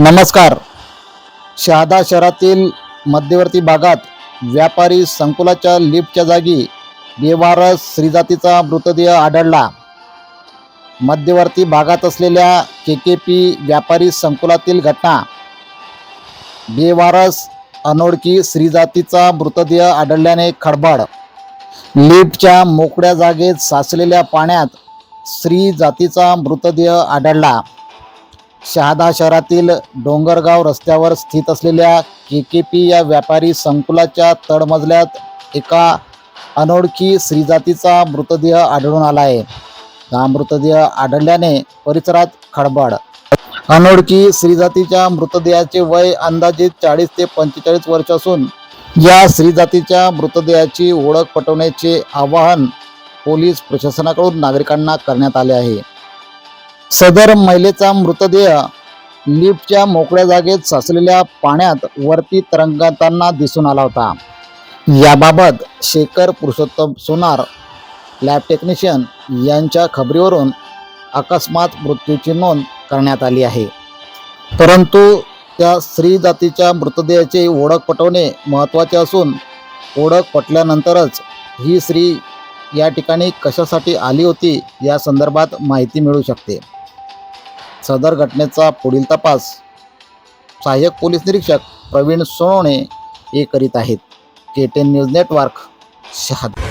नमस्कार. शहादा शहरातील मध्यवर्ती भागात व्यापारी संकुलाच्या लिफ्टच्या जागी बेवारस श्रीजातीचा मृतदेह आढळला. मध्यवर्ती भागात असलेल्या के के पी व्यापारी संकुलातील घटना. बेवारस अनोळखी श्रीजातीचा मृतदेह आढळल्याने खडबड. लिफ्टच्या मोकळ्या जागेत साचलेल्या पाण्यात स्त्री जातीचा मृतदेह आढळला. शहादा शहरातील डोंगरगाव रस्त्यावर स्थित असलेल्या के के पी या व्यापारी संकुलाच्या तळमजल्यात एका अनोळखी श्रीजातीचा मृतदेह आढळून आला आहे. हा मृतदेह आढळल्याने परिसरात खळबळ. अनोळखी श्रीजातीच्या मृतदेहाचे वय अंदाजे चाळीस ते पंचेचाळीस वर्ष असून या श्रीजातीच्या मृतदेहाची ओळख पटवण्याचे आवाहन पोलीस प्रशासनाकडून नागरिकांना करण्यात आले आहे. सदर महिलेचा मृतदेह लिफ्टच्या मोकळ्या जागेत साचलेल्या पाण्यात वरती तरंगताना दिसून आला होता. याबाबत शेखर पुरुषोत्तम सोनार लॅब टेक्निशियन यांच्या खबरीवरून अकस्मात मृत्यूची नोंद करण्यात आली आहे. परंतु त्या स्त्री जातीच्या मृतदेहाची ओळख पटवणे महत्त्वाचे असून ओळख पटल्यानंतरच ही स्त्री या ठिकाणी कशासाठी आली होती या संदर्भात माहिती मिळू शकते. सदर घटनेचा पुढील तपास सहाय्यक पोलीस निरीक्षक प्रवीण सोनवणे हे करीत आहेत. K ten news network Shahada